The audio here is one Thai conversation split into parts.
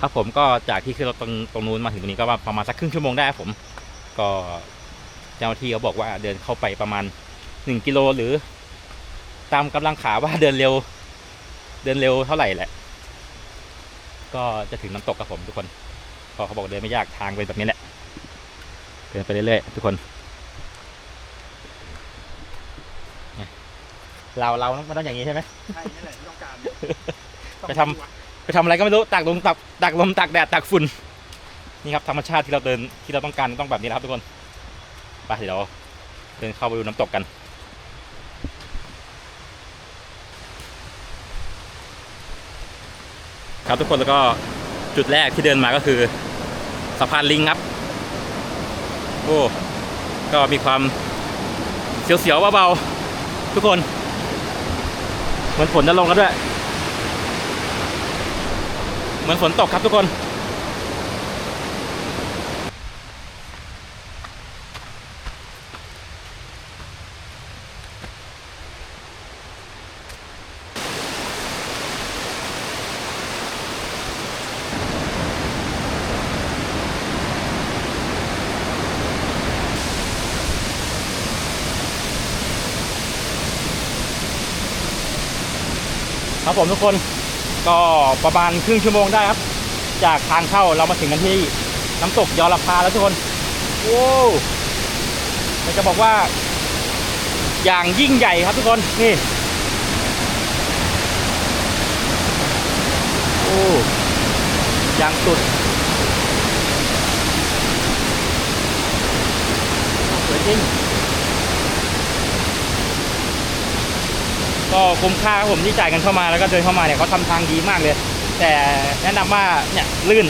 ครับผมก็จากที่ขึ้นรถตรงตรงนู้นมาถึงตรงนี้ก็ประมาณสักครึ่งชั่วโมงได้ครับผม ก็เจ้าหน้าที่เขาบอกว่าเดินเข้าไปประมาณหนึ่งกิโลหรือ ตามกำลังขาว่าเดินเร็ว เดินเร็วเท่าไหร่แหละ ก็จะถึงน้ำตกครับผมทุกคนก็เขาบอกเดินไม่ยากทางเป็นแบบนี้แหละเดินไปเรื่อยๆทุกคนเนี่ยเราเรามันต้องอย่างนี้ใช่ไหมใช่นี่แหละที่ต้องการไปทำ ไปทำอะไรก็ไม่รู้ตากลมตากตากลมตากแดดตากฝุ่นนี่ครับธรรมชาติที่เราเดินที่เราต้องการต้องแบบนี้นะครับทุกคนไปเดี๋ยวเดินเข้าไปดูน้ำตกกัน ครับทุกคนแล้วก็จุดแรกที่เดินมาก็คือสะพานลิงครับโอ้ก็มีความเสียวๆเบาๆทุกคน เหมือนฝนจะลงแล้วด้วย มือนฝนตกครับทุกคน ครับผมทุกคน ก็ประมาณครึ่งชั่วโมงได้ครับ จากทางเข้าเรามาถึงกันที่น้ำตกยอรพาแล้วทุกคนโว้วอยาจะบอกว่า อย่างยิ่งใหญ่ครับทุกคนนี่โอ้อย่างสุดสวยจริง ก็คุ้มค่าครับผมที่จ่ายกันเข้ามาแล้วก็เดินเข้ามาเนี่ยเขาทำทางดีมากเลย แต่แนะนำว่าเนี่ยลื่น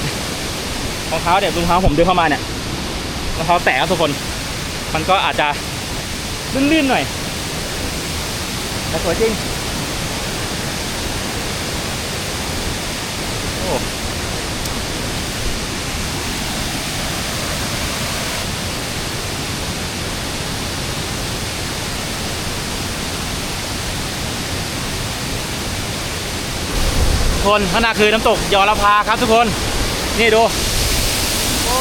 รองเท้าเดี๋ยวรองเท้าผมเดินเข้ามาเนี่ยรองเท้าแตะครับทุกคน มันก็อาจจะลื่นๆหน่อยแต่สวยจริง คนข้างหน้าคือน้ำตกยอรพาครับทุกคน นี่ดู โอ้